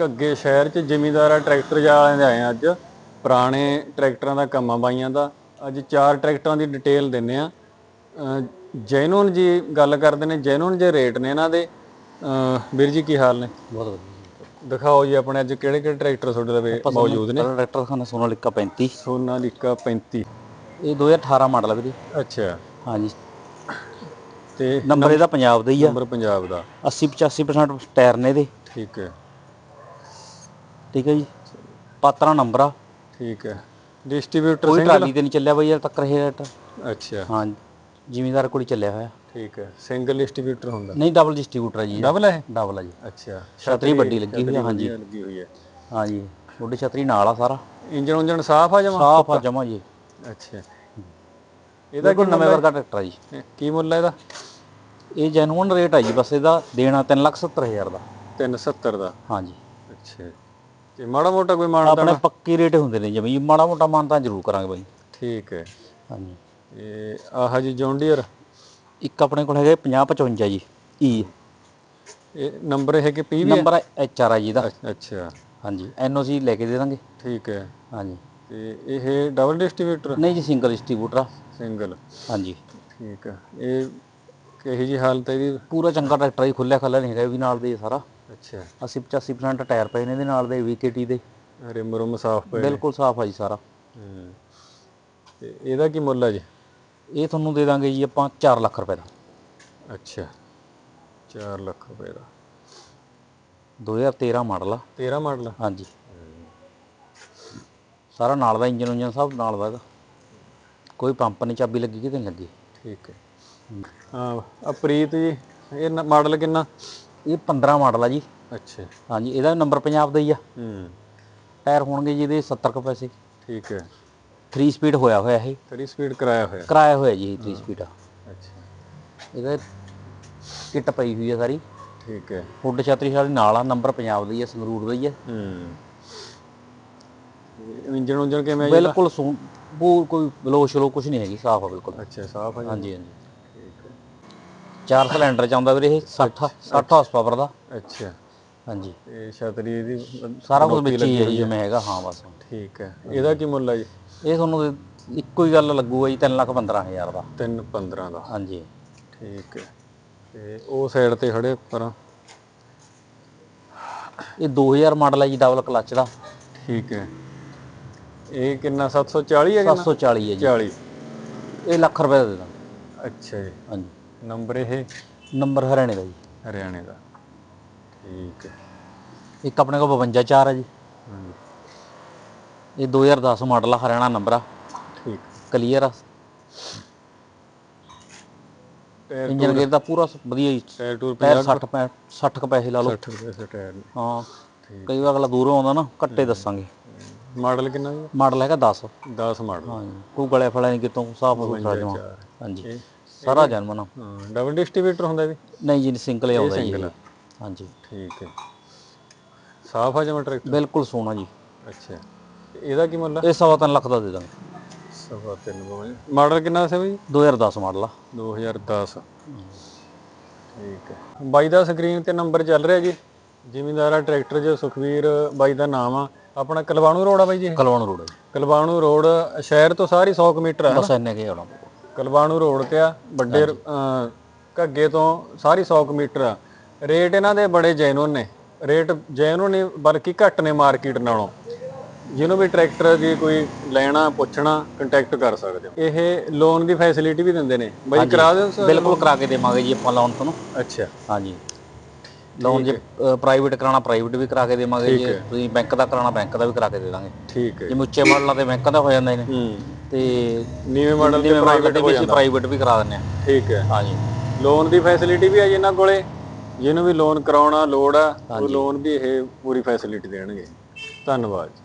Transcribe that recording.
ਘੱਗੇ ਸ਼ਹਿਰ 'ਚ ਜ਼ਿਮੀਂਦਾਰਾ ਟਰੈਕਟਰ ਵਾਲਿਆਂ ਦੇ ਆਏ ਆ ਅੱਜ। ਪੁਰਾਣੇ ਟਰੈਕਟਰਾਂ ਦਾ ਕੰਮਾਂ ਬਾਈਆਂ ਦਾ। ਅੱਜ ਚਾਰ ਟਰੈਕਟਰਾਂ ਦੀ ਡਿਟੇਲ ਦਿੰਨੇ ਆ ਜੈਨੂਨ ਜੀ ਗੱਲ ਕਰਦੇ ਨੇ। ਜੈਨੂਨ ਜੇ ਰੇਟ ਨੇ ਇਹਨਾਂ ਦੇ। ਵੀਰ ਜੀ ਕੀ ਹਾਲ ਨੇ? ਬਹੁਤ ਵਧੀਆ। ਦਿਖਾਓ ਜੀ ਆਪਣੇ ਅੱਜ ਕਿਹੜੇ ਕਿਹੜੇ ਟਰੈਕਟਰ ਤੁਹਾਡੇ ਲਵੇ ਮੌਜੂਦ ਨੇ। ਟਰੈਕਟਰ ਖਾਨਾ ਸੋਨਾਲਿਕਾ 35 ਸੋਨਾਲੀਕਾ 35 ਇਹ 2018 ਮਾਡਲ ਆ ਵੀਰੇ। ਅੱਛਾ। ਹਾਂਜੀ। ਤੇ ਨੰਬਰ ਇਹਦਾ ਪੰਜਾਬ ਦਾ ਹੀ ਆ। ਨੰਬਰ ਪੰਜਾਬ ਦਾ। 80 85% ਟਾਇਰ ਨੇ ਇਹਦੇ। ਠੀਕ ਹੈ। ਠੀਕ ਹੈ ਜੀ? ਪਾਤਰਾ ਨੰਬਰ। ਆ ਠੀਕ ਹੈ। ਡਿਸਟ੍ਰੀਬਿਊਟਰ ਕੋਈ ਟਰਾਲੀ ਤੇ ਨਹੀਂ ਚੱਲਿਆ ਬਈ ਯਾਰ ਤੱਕ ਇਹ ਟਰੈਕਟਰ ਅੱਛਾ। ਹਾਂ ਜ਼ਿਮੀਦਾਰ ਕੋਲ ਹੀ ਚੱਲਿਆ ਹੋਇਆ। ਠੀਕ ਹੈ। ਸਿੰਗਲ ਡਿਸਟ੍ਰੀਬਿਊਟਰ ਹੁੰਦਾ। ਨਹੀਂ ਡਬਲ ਡਿਸਟ੍ਰੀਬਿਊਟਰ ਆ ਜੀ ਡਬਲ ਹੈ ਡਬਲ ਆ ਜੀ। ਅੱਛਾ। ਛਤਰੀ ਵੱਡੀ ਲੱਗੀ ਹੋਈ ਆ ਹਾਂਜੀ। ਲੱਗੀ ਹੋਈ ਹੈ। ਹਾਂਜੀ ਵੱਡੀ ਛਤਰੀ ਨਾਲ ਆ ਸਾਰਾ। ਇੰਜਨ ਉਂਜਨ ਸਾਫ਼ ਆ ਜਮਾ? ਸਾਫ਼ ਆ ਜਮਾ ਜੀ। ਅੱਛਾ। ਇਹਦਾ ਕੋਈ ਨਵੇਂ ਵਰਗਾ ਟਰੈਕਟਰ ਆ ਜੀ। ਕੀ ਮੁੱਲ ਹੈ ਇਹਦਾ? ਇਹ ਜੈਨੂਅਨ ਰੇਟ ਆ ਜੀ। ਬਸ ਇਹਦਾ ਦੇਣਾ 370000 ਦਾ। 370 ਦਾ। ਹਾਂਜੀ ਅੱਛਾ। ਤੇ ਮਾੜਾ ਮੋਟਾ ਕੋਈ ਮਾਨਤਾ ਆਪਣੇ ਪੱਕੇ ਰੇਟ ਹੁੰਦੇ ਨੇ ਜਮੀ ਮਾੜਾ ਮੋਟਾ ਮਾਨਤਾ ਜ਼ਰੂਰ ਕਰਾਂਗੇ ਬਾਈ। ਠੀਕ ਹੈ। ਹਾਂਜੀ। ਇਹ ਆਹ ਜੀ ਜੌਂਡੀਅਰ ਇੱਕ ਆਪਣੇ ਕੋਲ ਹੈਗਾ 50 55 ਜੀ ਈ ਇਹ ਨੰਬਰ ਇਹ ਕਿ ਪੀ ਵੀ ਹੈ? ਨੰਬਰ ਐਚ ਆਰ ਆ ਜੀ ਦਾ। ਅੱਛਾ। ਹਾਂਜੀ ਐਨਓਸੀ ਲੈ ਕੇ ਦੇ ਦਾਂਗੇ। ਠੀਕ ਹੈ। ਹਾਂਜੀ। ਤੇ ਇਹ ਡਬਲ ਡਿਸਟ੍ਰੀਬਿਊਟਰ ਨਹੀਂ ਜੀ ਸਿੰਗਲ ਡਿਸਟ੍ਰੀਬਿਊਟਰ ਆ। ਸਿੰਗਲ ਹਾਂਜੀ। ਠੀਕ ਹੈ। ਇਹ ਕਿਹੋ ਜੀ ਹਾਲਤ ਹੈ ਇਹਦੀ? ਪੂਰਾ ਚੰਗਾ ਟਰੈਕਟਰ ਹੀ ਖੁੱਲਿਆ ਖੱਲਾ ਨਹੀਂ ਹੈਗਾ ਇਹ ਵੀ ਨਾਲ ਦੇ ਸਾਰਾ। ਅੱਛਾ। 80 85% ਟਾਇਰ ਪਏ ਨੇ ਇਹਦੇ ਨਾਲ ਦੇ ਵੀਕੇਟੀ ਦੇ। ਰਿਮ ਰੁਮ ਸਾਫ਼ ਪਏ ਬਿਲਕੁਲ ਸਾਫ਼ ਆ ਜੀ ਸਾਰਾ। ਹੂੰ। ਤੇ ਇਹਦਾ ਕੀ ਮੁੱਲ ਹੈ ਜੀ? ਇਹ ਤੁਹਾਨੂੰ ਦੇ ਦਾਂਗੇ ਜੀ ਆਪਾਂ 4 ਲੱਖ ਰੁਪਏ ਦਾ। ਅੱਛਾ। 4 ਲੱਖ ਰੁਪਏ ਦਾ। 2013 ਮਾਡਲ ਆ। 13 ਮਾਡਲ ਹਾਂਜੀ। ਸਾਰਾ ਨਾਲ ਦਾ ਇੰਜਨ ਉਂਜਨ ਸਭ ਨਾਲ ਦਾ ਇਹਦਾ ਕੋਈ ਪੰਪ ਨਹੀਂ ਚਾਬੀ ਲੱਗੀ ਕਿਤੇ ਨਹੀਂ ਲੱਗੀ। ਠੀਕ ਹੈ। ਹਾਂ ਆ ਪ੍ਰੀਤ ਜੀ ਇਹ ਮਾਡਲ ਕਿੰਨਾ? ਇਹ 15 ਮਾਡਲ ਆ ਜੀ। ਅੱਛਾ। ਹਾਂਜੀ ਇਹਦਾ ਨੰਬਰ ਪੰਜਾਬ ਦਾ ਹੀ ਆ। ਹੂੰ। ਟਾਇਰ ਹੋਣਗੇ ਜੀ ਇਹਦੇ 70 ਕੁ ਪੈਸੇ। ਠੀਕ ਹੈ। 3 ਸਪੀਡ ਹੋਇਆ ਹੋਇਆ ਇਹ। 3 ਸਪੀਡ ਕਰਾਇਆ ਹੋਇਆ। ਕਰਾਇਆ ਹੋਇਆ ਜੀ 3 ਸਪੀਡ ਆ। ਅੱਛਾ। ਇਹਦਾ ਕਿੱਟ ਪਈ ਹੋਈ ਆ ਸਾਰੀ। ਠੀਕ ਹੈ। ਹੁੱਡ ਛਤਰੀ ਸਾਡੀ ਨਾਲ ਆ ਨੰਬਰ ਪੰਜਾਬ ਦਾ ਹੀ ਆ ਸੰਗਰੂਰ ਦਾ ਹੀ ਆ। ਹੂੰ। ਇੰਜਨ ਉਂਜਨ ਕਿਵੇਂ ਬਿਲਕੁਲ ਸੂ ਕੋਈ ਬਲੋ ਸ਼ਲੋ ਕੁਝ ਨਹੀਂ ਹੈਗੀ ਸਾਫ਼ ਆ ਬਿਲਕੁਲ। ਅੱਛਾ ਸਾਫ਼ ਜੀ? ਹਾਂਜੀ ਹਾਂਜੀ। ਚਾਰ ਸਿਲੰਡਰ ਚ ਆਉਂਦਾ ਵੀਰੇ ਇਹ 60 60 ਹਾਰਸ ਪਾਵਰ ਦਾ। ਅੱਛਾ। ਹਾਂਜੀ। ਇਹ ਛਤਰੀ ਇਹਦੀ ਸਾਰਾ ਕੁਝ ਵਿੱਚ ਹੀ ਹੈ ਜੀ ਜਿਵੇਂ ਹੈਗਾ ਹਾਂ ਬਸ। ਠੀਕ ਹੈ। ਇਹਦਾ ਕੀ ਮੁੱਲ ਹੈ ਜੀ? ਇਹ ਤੁਹਾਨੂੰ ਇੱਕੋ ਹੀ ਗੱਲ ਲੱਗੂਗਾ ਜੀ 3 ਲੱਖ 15000 ਦਾ। 3 15 ਦਾ। ਹਾਂਜੀ। ਠੀਕ ਹੈ। ਤੇ ਉਹ ਸਾਈਡ ਤੇ ਖੜੇ ਪਰਾਂ ਇਹ 2000 ਮਾਡਲ ਹੈ ਜੀ ਡਬਲ ਕਲਚ ਦਾ। ਠੀਕ ਹੈ। ਇਹ ਕਿੰਨਾ 740 ਹੈ ਕਿੰਨਾ? 740 ਹੈ ਜੀ। 40 ਇਹ ਲੱਖ ਰੁਪਏ ਦਾ ਅੱਛਾ ਜੀ। ਹਾਂਜੀ। ਨੰਬਰ ਇਹ? ਨੰਬਰ ਹਰਿਆਣੇ ਦਾ ਜੀ। ਹਰਿਆਣੇ ਦਾ। ਠੀਕ ਹੈ। ਇੱਕ ਆਪਣੇ ਕੋਲ 52 ਚਾਰ ਹੈ ਜੀ। ਹਾਂਜੀ। ਇਹ 2010 ਮਾਡਲ ਆ ਹਰਿਆਣਾ ਨੰਬਰ ਆ। ਠੀਕ। ਕਲੀਅਰ ਆ। ਇੰਜਨ ਗੇਅਰ ਦਾ ਪੂਰਾ ਵਧੀਆ ਜੀ। ਟਾਇਰ ਟੂਰ ਟਾਇਰ 60 ਪੈ 60 ਕੁ ਪੈਸੇ ਲਾ ਲਓ। 60 ਰੁਪਏ ਦਾ। ਟਾਇਰ ਹਾਂ ਕਈ ਵਾਰ ਅਗਲਾ ਦੂਰੋਂ ਆਉਂਦਾ ਨਾ ਘੱਟੇ ਦੱਸਾਂਗੇ। ਮਾਡਲ ਕਿੰਨਾ ਜੀ? ਮਾਡਲ ਹੈਗਾ 10 10 ਮਾਡਲ। ਹਾਂਜੀ ਕੋਈ ਗਲੇ ਨਹੀਂ ਕਿਤੋਂ ਸਾਫ਼ ਸੁਥਰਾ ਜਮਾ। ਹਾਂਜੀ। ਸਾਰਾ ਜਨਮਨ ਹਾਂ ਡਬਲ ਡਿਸਟ੍ਰੀਬਿਊਟਰ ਹੁੰਦਾ ਵੀ? ਨਹੀਂ ਜੀ ਸਿੰਗਲ ਹੀ ਆਉਂਦਾ ਜੀ। ਹਾਂਜੀ। ਠੀਕ ਹੈ। ਸਾਫ਼ ਆ ਜਮਾ ਟਰੈਕਟਰ? ਬਿਲਕੁਲ ਸੋਹਣਾ ਜੀ। ਅੱਛਾ। ਇਹਦਾ ਕੀ ਮੁੱਲ ਇਹ ਸਵਾ ਤਿੰਨ ਲੱਖ ਦਾ ਦੇ ਦਾਂਗੇ। ਸਵਾ ਤਿੰਨ ਮਾਡਲ ਕਿੰਨਾ ਸੀ ਬਈ 2010 ਮਾਡਲ ਆ। 2010 ਠੀਕ ਹੈ। ਬਾਈ ਦਾ ਸਕਰੀਨ ਤੇ ਨੰਬਰ ਚੱਲ ਰਿਹਾ ਜੀ। ਜ਼ਿਮੀਂਦਾਰਾ ਟਰੈਕਟਰ ਜੋ ਸੁਖਵੀਰ ਬਾਈ ਦਾ ਨਾਮ ਆ। ਆਪਣਾ ਕਲਵਾਣੂ ਰੋਡ ਆ ਬਾਈ ਜੀ ਇਹ? ਕਲਵਣ ਰੋਡ ਹੈ ਜੀ। ਕਲਵਾਣੂ ਰੋਡ ਸ਼ਹਿਰ ਤੋਂ ਸਾਰੀ 100 ਕੁ ਮੀਟਰ ਆ ਬਸ ਇੰਨੇ ਕੇ ਆਉਣਾ। ਕਲਵਾਣੂ ਰੋਡ ਤੇ ਆ ਵੱਡੇ ਅਹ, ਘੱਗੇ ਤੋਂ ਸਾਰੀ 100 ਕੁ ਮੀਟਰ ਆ। ਰੇਟ ਇਹਨਾਂ ਦੇ ਬੜੇ ਜੈਨੂਨ ਨੇ। ਰੇਟ ਜੈਨੂਨ ਨਹੀਂ ਬਲਕਿ ਘੱਟ ਨੇ ਮਾਰਕੀਟ ਨਾਲੋਂ। ਜਿਹਨੂੰ ਵੀ ਟਰੈਕਟਰ ਦੀ ਕੋਈ ਲੈਣਾ ਪੁੱਛਣਾ ਕੰਟੈਕਟ ਕਰ ਸਕਦੇ ਹੋ। ਇਹ ਲੋਨ ਦੀ ਫੈਸਿਲਿਟੀ ਵੀ ਦਿੰਦੇ ਨੇ। ਬਾਈ ਕਰਾ ਦਿਓ ਸਰ। ਬਿਲਕੁਲ ਕਰਾ ਕੇ ਦੇਵਾਂਗੇ ਜੀ ਆਪਾਂ ਲੋਨ ਤੁਹਾਨੂੰ। ਅੱਛਾ। ਹਾਂਜੀ। ਲੋਨ ਜੇ ਪ੍ਰਾਈਵੇਟ ਕਰਾਉਣਾ ਪ੍ਰਾਈਵੇਟ ਵੀ ਕਰਾ ਕੇ ਦੇਵਾਂਗੇ ਜੇ ਤੁਸੀਂ ਬੈਂਕ ਦਾ ਕਰਾਉਣਾ ਬੈਂਕ ਦਾ ਵੀ ਕਰਾ ਕੇ ਦੇ ਦਾਂਗੇ। ਠੀਕ ਹੈ। ਜਿਵੇਂ ਉੱਚੇ ਮਾਡਲਾਂ ਤੇ ਬੈਂਕ ਦਾ ਹੋ ਜਾਂਦੇ ਨੇ ਹੂੰ। ਤੇ ਨੀਵੇਂ ਮਾਡਲ ਮਾਡਲ ਪ੍ਰਾਈਵੇਟ ਤੇ ਵੀ ਅਸੀਂ ਪ੍ਰਾਈਵੇਟ ਵੀ ਕਰਾ ਦਿੰਦੇ ਆ। ਠੀਕ ਹੈ। ਹਾਂਜੀ। ਲੋਨ ਦੀ ਫੈਸਿਲਿਟੀ ਵੀ ਹੈ ਜੀ ਇਹਨਾਂ ਕੋਲੇ। ਜਿਹਨੂੰ ਵੀ ਲੋਨ ਕਰਾਉਣਾ ਲੋੜ ਆ ਉਹ ਲੋਨ ਵੀ ਇਹ ਪੂਰੀ ਫੈਸਿਲਿਟੀ ਦੇਣਗੇ। ਧੰਨਵਾਦ